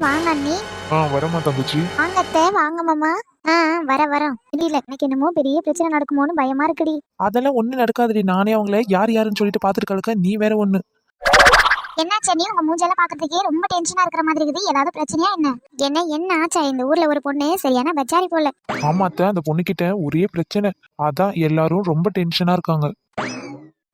வாங்க அண்ணி ஆ வரமா தங்கச்சி. வாங்க மாமா. ஆ வர வரோம். இல்ல எனக்கு என்னமோ பெரிய பிரச்சனை நடக்குமோன்னு பயமா இருக்குடி. அதெல்லாம் ஒண்ணு நடக்காதுடி. நானே அவங்கள யார் யாருன்னு சொல்லிட்டு பாத்துட்டு கிடக்க நீ வேற ஒண்ணு. என்னாச்சு நீ உங்க மூஞ்செல்லாம் பாக்குறதுக்கே ரொம்ப டென்ஷனா இருக்கிற மாதிரி இருக்குது. ஏதாவது பிரச்சனையா என்ன? என்ன என்ன ஆச்சா? இந்த ஊர்ல ஒரு பொண்ணு சரியான பச்சாரி போல. ஆமாத்த அந்த பொண்ணுகிட்ட ஒரே பிரச்சனை. அதான் எல்லாரும் ரொம்ப டென்ஷனா இருக்காங்க.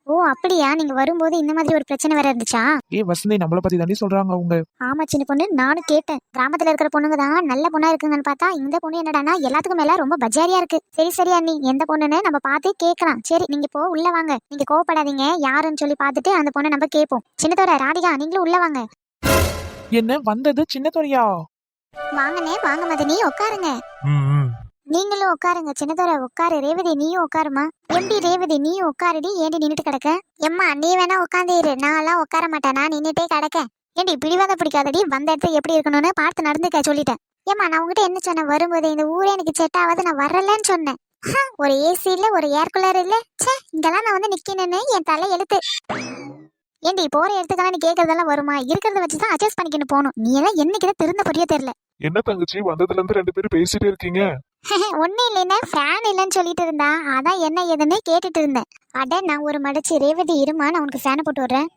ஓ அப்படியா? நீங்க வரும்போது இந்த மாதிரி ஒரு பிரச்சனை வேற இருந்துச்சா? ஏ வசந்தி நம்மள பத்தி தாண்டி சொல்றாங்க அவங்க. ஆமா சின்ன பொண்ணு. நானும் கேட்டேன். கிராமத்துல இருக்கிற பொண்ணுங்க தான் நல்ல பொண்ணா இருக்குங்கன்னு பார்த்தா இந்த பொண்ணு என்னடானா எல்லாத்துக்கும் மேல ரொம்ப பஜாரியா இருக்கு. சரி சரி அண்ணி. எந்த பொண்ணுன்னு நம்ம பார்த்து கேட்கலாம். சரி நீங்க இப்போ உள்ள வாங்க. நீங்க கோவப்படாதீங்க. யாருன்னு சொல்லி பார்த்துட்டு அந்த பொண்ணை நம்ம கேட்போம். சின்னத்தோட ராதிகா நீங்களும் உள்ள வாங்க. என்ன வந்தது சின்ன துறையா? வாங்கண்ணே வாங்க மதனி உட்காருங்க. ம். நீங்களும் உட்காருங்க. சின்னதோர உட்காரு. ரேவதி நீயும் உட்காருமா எப்படி ரேவதி நீயும் உட்காருடி. ஏண்டி நின்றுட்டு கிடக்க? எம்மா நீ வேணா உட்காந்துரு நான் எல்லாம் உட்கார மாட்டேன். நான் நின்றுட்டே கிடக்க. ஏண்டி பிடிவாத பிடிக்காதடி? வந்த இடத்துல எப்படி இருக்கணும்னு பார்த்து நடந்துக்க சொல்லிட்டேன். ஏம்மா நான் உங்ககிட்ட என்ன சொன்னேன்? வரும்போது இந்த ஊரே எனக்கு செட் ஆகாது. நான் வரலன்னு சொன்னேன். ஒரு ஏசி இல்ல ஒரு ஏர் கூலர் இல்ல. ச்சே இங்கெல்லாம் நான் வந்து நிக்கணும்னு என் தலை எழுத்து ஏண்டி போற இடத்துக்கெல்லாம் நீ கேக்குறதெல்லாம் வருமா? இருக்கிறத வச்சுதான் அட்ஜஸ்ட் பண்ணிக்கணும் போகணும். நீ எல்லாம் என்னைக்குதான் திருந்த புரிய தெரியல. என்ன தங்கச்சி? வந்ததுல இருந்து ரெண்டு பேரும் பேசிட்டே இருக்கீங்க. ஒன்னும் இல்லைன்னா ஃபேன் இல்லைன்னு சொல்லிட்டு இருந்தா. அதான் என்ன ஏதுன்னு கேட்டுட்டு இருந்தேன். அட நான் ஒரு மடிச்சு ரேவதி இருமா? நான் உனக்கு ஃபேனை போட்டு விடுறேன்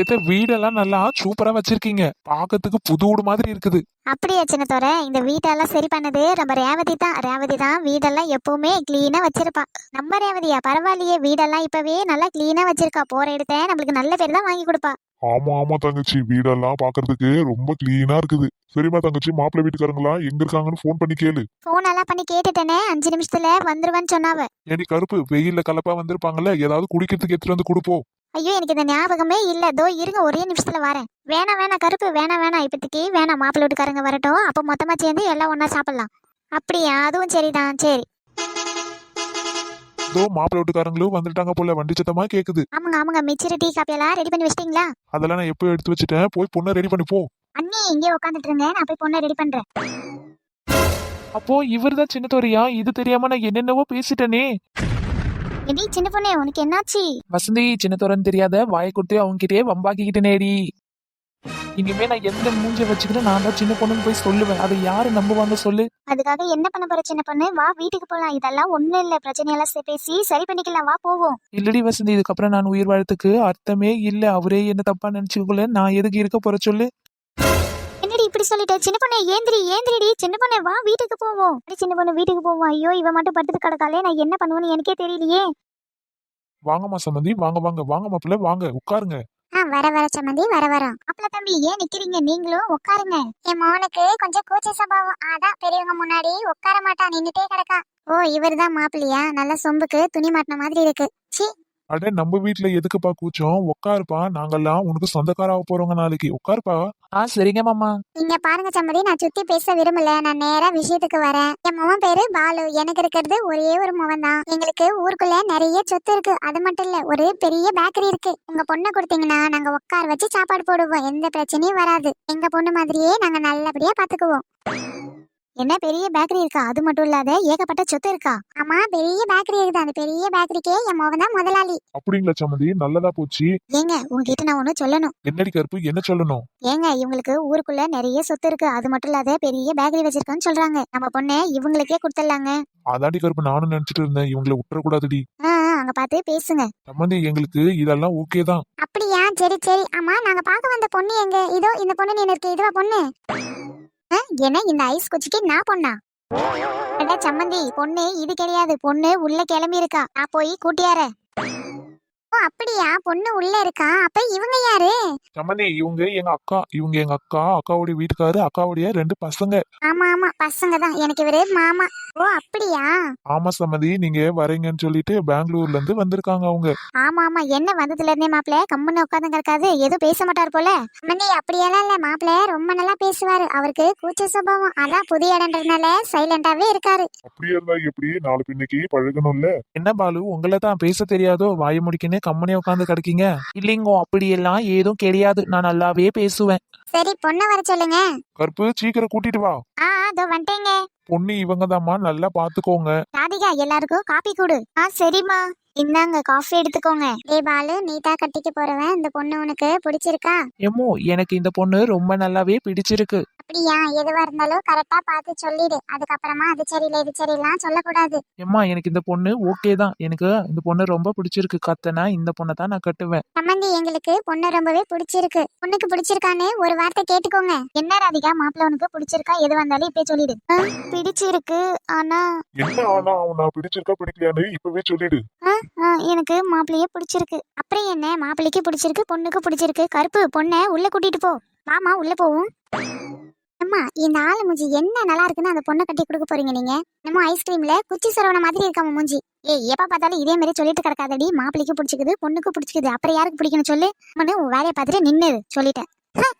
எத்த வீடெல்லாம் நல்லா சூப்பரா வச்சிருக்கீங்க. பாக்கிறதுக்கு புது வீடு மாதிரி இருக்குது. அப்படியா சின்னத்தோர இந்த வீட்டெல்லாம் சரி பண்ணது நம்ம ரேவதி தான். ரேவதி தான் வீடெல்லாம் எப்பவுமே கிளீனா வச்சிருப்பா. நம்ம ரேவதியா? பரவாயில்லையே வீடெல்லாம் இப்பவே நல்லா கிளீனா வச்சிருக்கா. போற இடத்த நம்மளுக்கு நல்ல பேர் தான் வாங்கி கொடுப்பா. ஆமா ஆமா தங்கச்சி. வீடெல்லாம் பாக்குறதுக்கு ரொம்ப கிளீனா இருக்குது. சரிம்மா தங்கச்சி மாப்பிள்ளை வீட்டுக்காரங்களா? எங்க இருக்காங்கன்னு ஃபோன் பண்ணி கேளு. போன் எல்லாம் பண்ணி கேட்டுட்டேனே. அஞ்சு நிமிஷத்துல வந்துருவேன்னு சொன்னாவ. ஏடி கருப்பு வெயில்ல கலப்பா வந்திருப்பாங்கல்ல? ஏதாவது குடிக்கிறதுக்கு எடுத்துட்டு வந்து கொடுப்போம் ஐயோ எனக்கு இந்த ஞாபகமே இல்ல. தோ இருங்க ஒரே நிமிஷத்துல வரேன். வேணாம் வேணாம் கருப்பு வேணாம் வேணாம். இப்போதைக்கு வேணாம் மாப்பிள்ளை வீட்டுக்காரங்க வரட்டும். அப்போ மொத்தமா சேர்ந்து எல்லாம் ஒண்ணா சாப்பிடலாம். அப்படியா? அதுவும் சரிதான். சரி. இதோ மாப்பிள்ளை வீட்டுக்காரங்களும் வந்துட்டாங்க போல. வண்டி சத்தமா கேக்குது. ஆமாங்க ஆமாங்க. மிச்சர் டீ காப்பி எல்லாம் ரெடி பண்ணி வச்சிட்டீங்களா? அதெல்லாம் நான் எப்போ எடுத்து வச்சுட்டேன்? போய் பொண்ணை ரெடி பண்ணி போ. அண்ணி இங்கே உட்காந்துட்டு இருங்க. நான் போய் பொண்ணை ரெடி பண்றேன். அப்போ இவர்தான் சின்ன துறையா இது தெரியாம நான் என்னென்னவோ பேசிட்டேனே. எடி சின்ன பொண்ணே உனக்கு என்னாச்சு? வசந்தி சின்ன துறைன்னு தெரியாத வாயை கொடுத்து அவங்க கிட்டே வம்பாக்கிக்கிட்டேனேடி. இனிமே நான் எந்த மூஞ்ச வச்சுக்கிட்டு நான் தான் சின்ன பொண்ணுன்னு போய் சொல்லுவேன். அதை யாரு நம்புவாங்க சொல்லு? அதுக்காக என்ன பண்ண போற சின்ன பொண்ணு? வா வீட்டுக்கு போலாம். இதெல்லாம் ஒண்ணும் இல்ல. பிரச்சனையெல்லாம் சே- பேசி சரி பண்ணிக்கலாம். வா போவோம். இல்லடி வசந்தி இதுக்கப்புறம் நான் உயிர் வாழத்துக்கு அர்த்தமே இல்ல. அவரே என்ன தப்பா நினைச்சுக்கல நான் எதுக்கு இருக்க போற சொல்லு? என்னடி இப்படி சொல்லிட்ட? சின்ன பொண்ணே ஏந்திரி ஏந்திரிடி. சின்ன பொண்ணே வா வீட்டுக்கு போவோம். அடி சின்ன பொண்ணு வீட்டுக்கு போவோம்? ஐயோ இவ மட்டும் படுத்துட்டு கிடக்காளே. நான் என்ன பண்ணுவேன்னு எனக்கே தெரியலையே. வாங்கம்மா சம்மந்தி வாங்க வாங்க. வாங்க மாப்பிள்ளை. வாங்க உட்காருங்க. ஆ வர வர சம்மந்தி வர வரோம். அப்பல தம்பி ஏன் நிக்கிறீங்க? நீங்களும் உட்காருங்க. என் மகனுக்கு கொஞ்சம் கூச்ச சபாவம். அதான் பெரியவங்க முன்னாடி உட்கார மாட்டான் நின்னுட்டே கிடக்கா. ஓ இவர்தான் மாப்பிள்ளையா? நல்ல சொம்புக்கு துணி மாட்டின மாதிரி இருக்கு. சி அட நம்ம வீட்ல எதுக்குப்பா கூச்சம்? உட்காருப்பா நாங்கெல்லாம் உனக்கு சொந்தக்காராக போறவங்க நாளைக்கு. உட்காருப்பா ஆ சரிங்க மாமா. இங்க பாருங்க சம்மதி நான் சுத்தி பேச விரும்பல. நான் நேரா விஷயத்துக்கு வரேன். என் மகன் பேரு பாலு. எனக்கு இருக்கிறது ஒரே ஒரு மகன் தான். எங்களுக்கு ஊருக்குள்ள நிறைய சொத்து இருக்கு. அது மட்டும் இல்ல ஒரு பெரிய பேக்கரி இருக்கு. உங்க பொண்ணை கொடுத்தீங்கன்னா நாங்க உட்கார வச்சு சாப்பாடு போடுவோம். எந்த பிரச்சனையும் வராது. எங்க பொண்ணு மாதிரியே நாங்க நல்லபடியா பாத்துக்குவோம். என்ன பெரிய பேக்கரி இருக்கா? அது மட்டும் இல்லாத ஏகப்பட்ட சொத்து இருக்கா? ஆமா பெரிய பேக்கரி இருக்குது? அந்த பெரிய பேக்கரிக்கே என் மகன் தான் முதலாளி. அப்படிங்களா சம்மந்தி? நல்லதா போச்சு. ஏங்க உங்ககிட்ட நான் ஒண்ணு சொல்லணும். என்னடி கருப்பு? என்ன சொல்லணும்? ஏங்க இவங்களுக்கு ஊருக்குள்ள நிறைய சொத்து இருக்கு. அது மட்டும் இல்லாத பெரிய பேக்கரி வச்சிருக்கோன்னு சொல்றாங்க. நம்ம பொண்ணை இவங்களுக்கே கொடுத்துடலாங்க. அதாடி கருப்பு நானும் நினைச்சிட்டு இருந்தேன். இவங்களை விட்டுறக்கூடாதுடி. அங்க பார்த்து பேசுங்க. சம்மந்தி எங்களுக்கு இதெல்லாம் ஓகே தான். அப்படியா? சரி சரி. ஆமா நாங்க பார்க்க வந்த பொண்ணு எங்க? இதோ இந்த பொண்ணு நீ இருக்கு இதுவா பொண்ணு? என்ன இந்த ஐஸ் குச்சிக்கு நான் பொண்ணா? அட சம்மந்தி பொண்ணு இது கிடையாது. பொண்ணு உள்ள கிளம்பி இருக்கா. நான் போய் கூட்டியார. ஓ அப்படியா? பொண்ணு உள்ள இருக்கா? அப்ப இவங்க யாரு? சம்மந்தி இவங்க எங்க அக்கா. இவங்க எங்க அக்கா அக்காவுடைய வீட்டுக்காரு அக்காவுடைய ரெண்டு பசங்க. ஆமா ஆமா. பசங்க தான். எனக்கு இவரு மாமா. ஓ அப்படியா? ஆமா சம்மதி நீங்க வரீங்கன்னு சொல்லிட்டு பெங்களூர்ல இருந்து வந்திருக்காங்க அவங்க. ஆமா ஆமா. என்ன வந்ததுல இருந்தே மாப்பிள்ள கம்முன்னு உட்காந்து கிடக்காது எதுவும் பேச மாட்டார் போல. மண்டி அப்படியெல்லாம் இல்ல மாப்பிள்ள ரொம்ப நல்லா பேசுவாரு. அவருக்கு கூச்ச சுபாவம். அதான் புதிய இடம்ன்றதுனால சைலண்டாவே இருக்காரு. அப்படியே இருந்தா எப்படி? நாலு பின்னைக்கு பழகணும்ல. என்ன பாலு உங்களை தான் பேச தெரியாதோ? வாய முடிக்கனே கம்மனே உட்காந்து கிடக்கீங்க. இல்லைங்கோ அப்படியெல்லாம் ஏதும் கிடையாது. நான் நல்லாவே பேசுவேன். சரி பொண்ணை வர சொல்லுங்க. கருப்பு சீக்கிரம் கூட்டிட்டு வா. ஆ அதோ வந்துட்டேங்க. பொண்ணு இவங்கதாம்மா நல்லா பாத்துக்கோங்க. ராதிகா எல்லாருக்கும் காப்பி கொடு. ஆ சரிம்மா. இந்தாங்க காஃபி எடுத்துக்கோங்க. ஏய் பாலு நீட்டா கட்டிக்க போறவன் இந்த பொண்ணு உனக்கு பிடிச்சிருக்கா? எம்மோ எனக்கு இந்த பொண்ணு ரொம்ப நல்லாவே பிடிச்சிருக்கு. அப்படியா? எதுவா இருந்தாலும் கரெக்டா பார்த்து சொல்லிடு. அதுக்கப்புறமா அது சரியில்லை இது சரியில்லாம் சொல்லக்கூடாது. எம்மா எனக்கு இந்த பொண்ணு ஓகே தான். எனக்கு இந்த பொண்ணு ரொம்ப பிடிச்சிருக்கு. கத்தனா இந்த பொண்ணை தான் நான் கட்டுவேன். சம்மந்தி எங்களுக்கு பொண்ணு ரொம்பவே பிடிச்சிருக்கு. பொண்ணுக்கு பிடிச்சிருக்கான்னு ஒரு வார்த்தை கேட்டுக்கோங்க. என்ன ராதிகா? மாப்பிள்ள உனக்கு பிடிச்சிருக்கா? எது வந்தாலும் இப்பே சொல்லிடு. பிடிச்சிருக்கு ஆனா என்ன ஆனா அவனா பிடிச்சிருக்கா பிடிக்கலையான்னு இப்பவே சொல்லிடு. எனக்கு மாப்பிள்ளையே பிடிச்சிருக்கு. அப்புறம் என்ன? மாப்பிள்ளைக்கு பிடிச்சிருக்கு பொண்ணுக்கு பிடிச்சிருக்கு. கருப்பு பொண்ணை உள்ள கூட்டிட்டு போ. மாமா உள்ள போவோம். அம்மா இந்த ஆளு மூஞ்சி என்ன நல்லா இருக்குன்னு அந்த பொண்ணை கட்டி கொடுக்க போறீங்க நீங்க? நம்ம ஐஸ்கிரீம்ல குச்சி சரவண மாதிரி இருக்காம மூஞ்சி. ஏய் எப்ப பார்த்தாலும் இதே மாதிரி சொல்லிட்டு கிடக்காதடி. மாப்பிள்ளைக்கு பிடிச்சிக்குது பொண்ணுக்கு பிடிச்சிக்குது. அப்புறம் யாருக்கு பிடிக்கணும் சொல்லு? மனு உன் வேலையை பார்த்துட்டு நின்னு சொல்லிட்டேன்.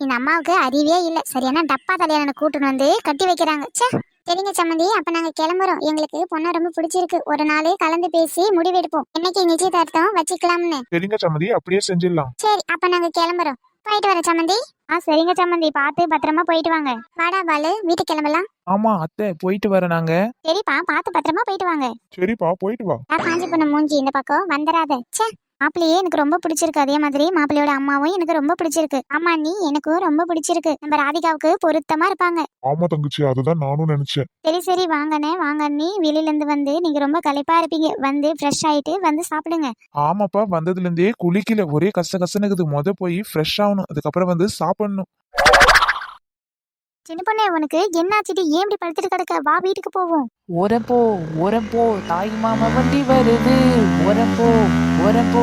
இந்த அம்மாவுக்கு அறிவே இல்ல. சரியான டப்பா தலையான கூட்டுன்னு வந்து கட்டி வைக்கிறாங்க. ச்சே சரிங்க சம்மந்தி. அப்ப நாங்க கிளம்புறோம். எங்களுக்கு பொண்ணை ரொம்ப பிடிச்சிருக்கு. ஒரு நாள் கலந்து பேசி முடிவெடுப்போம் என்னைக்கு நிச்சயதார்த்தம் வச்சுக்கலாம்னு. சரிங்க சம்மதி அப்படியே செஞ்சிடலாம். சரி அப்ப நாங்க கிளம்புறோம். போயிட்டு வர சம்மந்தி. ஆ சரிங்க சம்மந்தி. பார்த்து பத்திரமா போயிட்டு வாங்க. வாடா பாலு. வீட்டுக்கு கிளம்பலாம். ஆமா அத்தை போயிட்டு வர நாங்க. சரிப்பா பார்த்து பத்திரமா போயிட்டு வாங்க. சரிப்பா போயிட்டு வா. காஞ்சி பண்ண மூஞ்சி இந்த பக்கம் வந்துடாத ச்சே மாப்பிள்ளையே எனக்கு ரொம்ப பிடிச்சிருக்கு. அதே மாதிரி மாப்பிள்ளையோட அம்மாவும் எனக்கு ரொம்ப பிடிச்சிருக்கு. அம்மா நீ எனக்கும் ரொம்ப பிடிச்சிருக்கு. நம்ம ராதிகாவுக்கு பொருத்தமா இருப்பாங்க. ஆமா தங்கச்சி. அதுதான் நானும் நினைச்சேன். சரி சரி வாங்கண்ணே வாங்க நீ வெளியில இருந்து வந்து நீங்க ரொம்ப களைப்பா இருப்பீங்க. வந்து ஃப்ரெஷ் ஆயிட்டு வந்து சாப்பிடுங்க. ஆமாப்பா வந்ததுல இருந்தே குளிக்கல. ஒரே கச கசனுக்குது முத போய் ஃப்ரெஷ் ஆகணும். அதுக்கப்புறம் வந்து சாப்பிடணும். சின்ன பொண்ணே உனக்கு என்னாச்சுடி? ஏன் இப்படி படுத்துட்டு கிடக்க? வா வீட்டுக்கு போவோம். ஓரப்போ ஓரப்போ தாய் மாமா வண்டி வருது. ஓரப்போ ஓரப்போ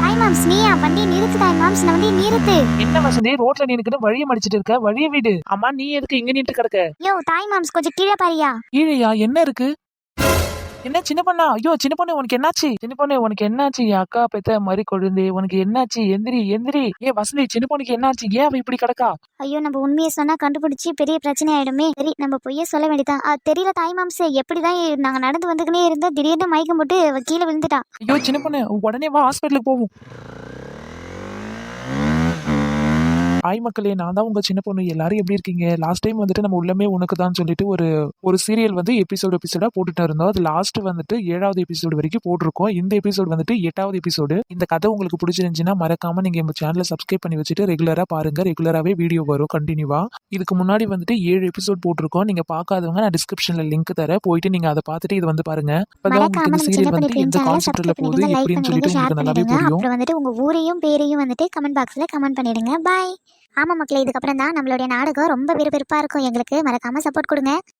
தாய் மாம்ஸ் நீயா வண்டி நிறுத்து தாய் மாம்ஸ் நான் வண்டி நிறுத்து. என்ன வசந்தி ரோட்ல நின்னுக்கிட்டு வழிய மடிச்சிட்டு இருக்க? வழிய விடு. அம்மா நீ எதுக்கு இங்க நின்று கிடக்க? யோ தாய் மாம்ஸ் கொஞ்சம் கீழே பாரியா? கீழையா? என்ன இருக்கு? என்ன சின்ன பொண்ணா? ஐயோ சின்ன பொண்ணு உனக்கு என்னாச்சு? சின்ன பொண்ணு உனக்கு என்னாச்சு? என் அக்கா பெத்த மாதிரி கொழுந்து உனக்கு என்னாச்சு? எந்திரி எந்திரி. ஏ வசந்தி சின்ன பொண்ணுக்கு என்னாச்சு? ஏன் அவ இப்படி கிடக்கா? ஐயோ நம்ம உண்மையை சொன்னா கண்டுபிடிச்சு பெரிய பிரச்சனை ஆயிடுமே. சரி நம்ம பொய்ய சொல்ல வேண்டியதான் தெரியல தாய் மாம்ஸ் எப்படிதான் நாங்க நடந்து வந்துக்கினே இருந்தா திடீர்னு மயக்கம் போட்டு கீழே விழுந்துட்டா. ஐயோ சின்ன பொண்ணு உடனே வா ஹாஸ்பிட்டலுக்கு போவோம். ஆய் மக்களே நான் தான் உங்க சின்ன பொண்ணு. எல்லாரும் எப்படி இருக்கீங்க? லாஸ்ட் டைம் வந்துட்டு நம்ம உள்ளமே உனக்கு தான் சொல்லிட்டு ஒரு ஒரு சீரியல் வந்து எபிசோடு எபிசோடா போட்டுட்டு இருந்தோம். அது லாஸ்ட் வந்துட்டு ஏழாவது எபிசோடு வரைக்கும் போட்டிருக்கோம். இந்த எபிசோடு வந்துட்டு எட்டாவது எபிசோடு இந்த கதை உங்களுக்கு பிடிச்சிருந்துச்சுன்னா மறக்காம நீங்க நம்ம சேனலை சப்ஸ்கிரைப் பண்ணி வச்சுட்டு ரெகுலரா பாருங்க. ரெகுலராகவே வீடியோ வரும் கண்டினியூவா இதுக்கு முன்னாடி வந்துட்டு ஏழு எபிசோட் போட்டிருக்கோம். நீங்க பார்க்காதவங்க நான் டிஸ்கிரிப்ஷன்ல லிங்க் தரேன். போயிட்டு நீங்க அதை பார்த்துட்டு இது வந்து பாருங்க. உங்களுக்கு இந்த சீரியல் வந்துட்டு எந்த கான்செப்ட்ல போகுது எப்படின்னு சொல்லிட்டு உங்களுக்கு நல்லாவே புரியும். வந்துட்டு உங்க ஊரையும் பேரையும் வந்துட்டு கமெண்ட் பாக்ஸ்ல கமெண்ட் பண்ணிடுங்க. பாய் ஆமா மக்களே இதுக்கப்புறம் தான் நம்மளுடைய நாடகம் ரொம்ப விறுவிறுப்பாக இருக்கும். எங்களுக்கு மறக்காம சப்போர்ட் கொடுங்க.